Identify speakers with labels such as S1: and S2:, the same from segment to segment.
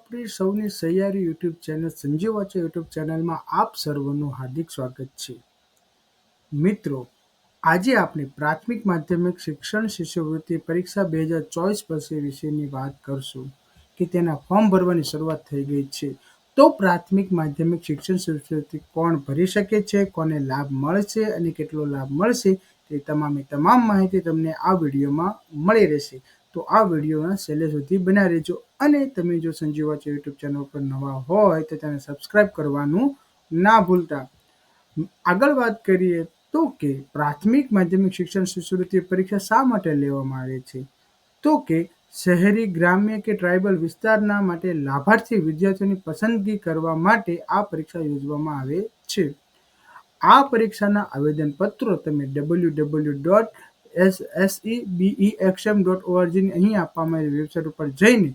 S1: આપણી સૌની સહિયારી યુટ્યુબ ચેનલ સંજીવ વાચો યુટ્યુબ ચેનલમાં આપ સર્વનું હાર્દિક સ્વાગત છે. મિત્રો, આજે આપણે પ્રાથમિક માધ્યમિક શિક્ષણ શિષ્યવૃત્તિ પરીક્ષા બે હજાર ચોવીસ પછી વિશેની વાત કરશું કે તેના ફોર્મ ભરવાની શરૂઆત થઈ ગઈ છે. તો પ્રાથમિક માધ્યમિક શિક્ષણ શિષ્યવૃત્તિ કોણ ભરી શકે છે, કોને લાભ મળશે અને કેટલો લાભ મળશે તે તમામે તમામ માહિતી તમને આ વિડીયોમાં મળી રહેશે. તો આ વિડીયોને છેલ્લે સુધી બનાવી રહેજો. અને તમે જો સંજીવ વાચે યુટ્યુબ ચેનલ પર નવા હોય તો તેને સબસ્ક્રાઈબ કરવાનું ના ભૂલતા. આગળ વાત કરીએ તો કે પ્રાથમિક માધ્યમિક શિક્ષણ શિષ્યવૃત્તિ પરીક્ષા શા માટે લેવામાં આવે છે? તો કે શહેરી, ગ્રામ્ય કે ટ્રાઇબલ વિસ્તારના માટે લાભાર્થી વિદ્યાર્થીઓની પસંદગી કરવા માટે આ પરીક્ષા યોજવામાં આવે છે. આ પરીક્ષાના આવેદનપત્રો તમે W W dot S SE BE XM dot ઓઆરજીની અહીં આપવામાં આવેલી વેબસાઇટ ઉપર જઈને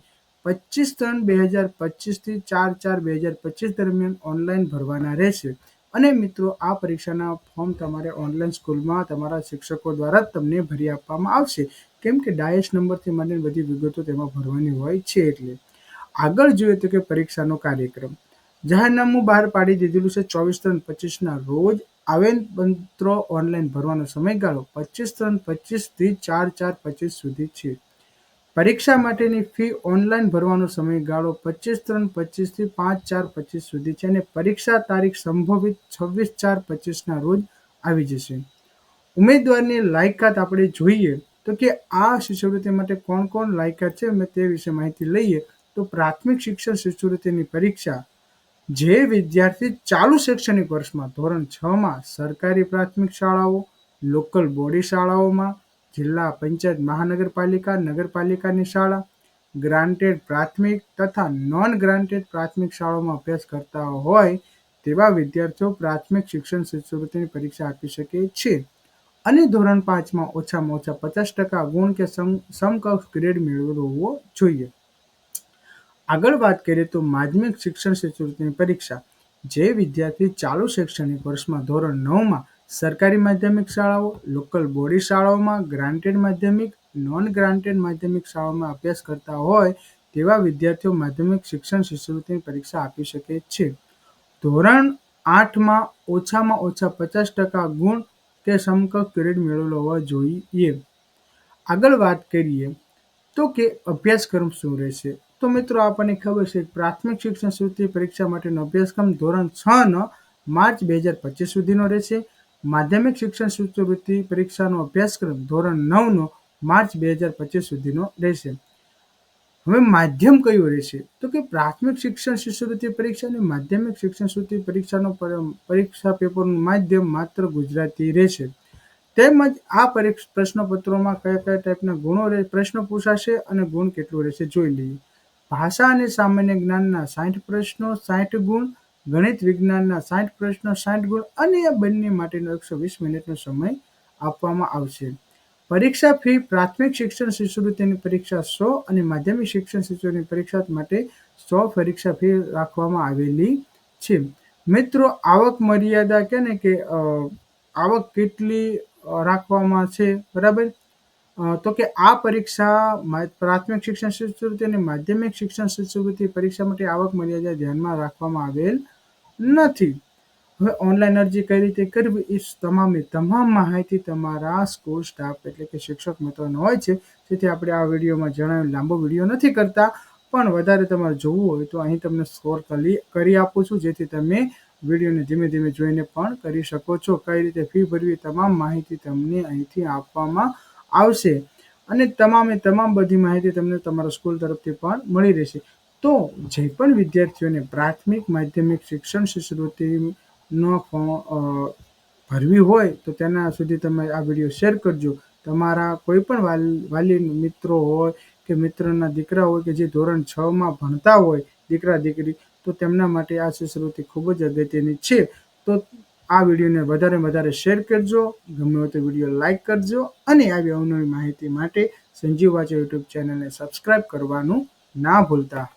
S1: પચીસ ત્રણ બે હજાર પચીસથી ચાર ચાર બે હજાર પચીસ દરમિયાન ઓનલાઈન ભરવાના રહેશે. અને મિત્રો, આ પરીક્ષાના ફોર્મ તમારે ઓનલાઈન સ્કૂલમાં તમારા શિક્ષકો દ્વારા તમને ભરી આપવામાં આવશે. કેમ કે ડાયસ નંબરથી મને બધી વિગતો તેમાં ભરવાની હોય છે એટલે. આગળ જોઈએ તો કે પરીક્ષાનો કાર્યક્રમ. જાહેરનામું બહાર પાડી દીધેલું છે ચોવીસ ત્રણ પચીસના રોજ આવેદનપત્રો ઓનલાઈન ભરવાનો સમયગાળો પચીસ ત્રણ પચીસથી ચાર ચાર, પચીસ સુધી છે. પરીક્ષા માટેની ફી ઓનલાઈન ભરવાનો સમયગાળો પચીસ ત્રણ પચીસથી પાંચ, ચાર, પચીસ સુધી છે અને પરીક્ષા તારીખ સંભવિત છવ્વીસ, ચાર, પચીસના રોજ આવી જશે. ઉમેદવારની લાયકાત આપણે જોઈએ તો કે આ શિષ્યવૃત્તિ માટે કોણ કોણ લાયકાત છે, અમે તે વિશે માહિતી લઈએ તો પ્રાથમિક શિક્ષણ શિષ્યવૃત્તિની પરીક્ષા જે વિદ્યાર્થી ચાલુ શૈક્ષણિક વર્ષમાં ધોરણ છમાં સરકારી પ્રાથમિક શાળાઓ, લોકલ બોડી શાળાઓમાં, જિલ્લા પંચાયત મહાનગરપાલિકા, નગરપાલિકાની શાળા, ગ્રાન્ટેડ પ્રાથમિક તથા નોન ગ્રાન્ટેડ પ્રાથમિક શાળાઓમાં અભ્યાસ કરતા હોય તેવા વિદ્યાર્થીઓ પ્રાથમિક શિક્ષણ શિષ્યવૃત્તિની પરીક્ષા આપી શકે છે. અને ધોરણ પાંચમાં ઓછામાં ઓછા પચાસ ટકા ગુણ કે સમકક્ષ ગ્રેડ મેળવેલો હોવો જોઈએ. આગળ વાત કરીએ તો માધ્યમિક શિક્ષણ શિષ્યવૃત્તિની પરીક્ષા, જે વિદ્યાર્થી ચાલુ શૈક્ષણિક વર્ષમાં ધોરણ નવમાં સરકારી માધ્યમિક શાળાઓ, લોકલ બોડી શાળાઓમાં ગ્રાન્ટેડ માધ્યમિક નોન ગ્રાન્ટેડ માધ્યમિક શાળાઓમાં અભ્યાસ કરતા હોય તેવા વિદ્યાર્થીઓ માધ્યમિક શિક્ષણ શિષ્યવૃત્તિની પરીક્ષા આપી શકે છે. ધોરણ આઠમાં ઓછામાં ઓછા પચાસ ટકા ગુણ કે સમકક્ષ ગ્રેડ મેળવેલો હોવા જોઈએ. આગળ વાત કરીએ તો કે અભ્યાસક્રમ શું રહેશે? તો મિત્રો આપણને ખબર છે પ્રાથમિક શિક્ષણ સુધી પરીક્ષા માટેનો અભ્યાસક્રમ ધોરણ છ નો માર્ચ બે હજાર પચીસ સુધીનો રહેશે. માધ્યમિક શિક્ષણ શિષ્યવૃત્તિ પરીક્ષાનો અભ્યાસક્રમ ધોરણ નવનો માર્ચ બે હજાર પચીસ સુધીનો રહેશે. હવે માધ્યમ કયું રહેશે? તો કે પ્રાથમિક શિક્ષણ શિષ્યવૃત્તિ પરીક્ષા અને માધ્યમિક શિક્ષણ શિષ્યવૃત્તિ પરીક્ષાનો પરીક્ષા પેપરનું માધ્યમ માત્ર ગુજરાતી રહેશે. તેમજ આ પ્રશ્નપત્રોમાં કયા કયા ટાઈપના ગુણો પ્રશ્ન પૂછાશે અને ગુણ કેટલું રહેશે જોઈ લઈએ. ભાષા અને સામાન્ય જ્ઞાનના સાઠ પ્રશ્નો, સાઠ ગુણ, ગણિત વિજ્ઞાનના સાઠ પ્રશ્નો, સાઠ ગુણ અને આ બંને માટેનો એકસો વીસ મિનિટનો સમય આપવામાં આવશે. પરીક્ષા ફી, પ્રાથમિક શિક્ષણ શિષ્યવૃત્તિની પરીક્ષા સો અને માધ્યમિક શિક્ષણ શિષ્યની પરીક્ષા માટે સો પરીક્ષા ફી રાખવામાં આવેલી છે. મિત્રો, આવક મર્યાદા કે ને કે આવક કેટલી રાખવામાં છે? બરાબર? તો કે આ પરીક્ષા પ્રાથમિક શિક્ષણ શિષ્યવૃત્તિ અને માધ્યમિક શિક્ષણ શિષ્યવૃત્તિ પરીક્ષા માટે આવક મર્યાદા ધ્યાનમાં રાખવામાં આવેલ નથી. હવે ઓનલાઈન અરજી કઈ રીતે કરવી એ તમામે તમામ માહિતી તમારા સ્કૂલ સ્ટાફ એટલે કે શિક્ષક મિત્રોને હોય છે. જેથી આપણે આ વિડીયોમાં જણાવેલ લાંબો વીડિયો નથી કરતા. પણ વધારે તમારે જોવું હોય તો અહીં તમને સ્કોર કરી આપું છું. જેથી તમે વિડીયોને ધીમે ધીમે જોઈને પણ કરી શકો છો. કઈ રીતે ફી ભરવી તમામ માહિતી તમને અહીંથી આપવામાં આવશે. અને તમામે તમામ બધી માહિતી તમને તમારા સ્કૂલ તરફથી પણ મળી રહેશે. તો જે પણ વિદ્યાર્થીઓને પ્રાથમિક માધ્યમિક શિક્ષણ શિષ્યવૃત્તિનો ભરવી હોય, તો તેના સુધી તમે આ વીડિયો શેર કરજો. તમારા કોઈ પણ વાલી મિત્રો હોય કે મિત્રના દીકરા હોય કે જે ધોરણ છમાં ભણતા હોય દીકરા દીકરી તો તેમના માટે આ શિષ્યવૃત્તિ ખૂબ જ અગત્યની છે. તો આ વિડીયોને વધારે વધારે શેર કરજો. ગમે હોય તો વીડિયો લાઇક કરજો અને આવી અવનવી માહિતી માટે સંજીવ વાચો યુટ્યુબ ચેનલને સબસ્ક્રાઈબ કરવાનું ના ભૂલતા.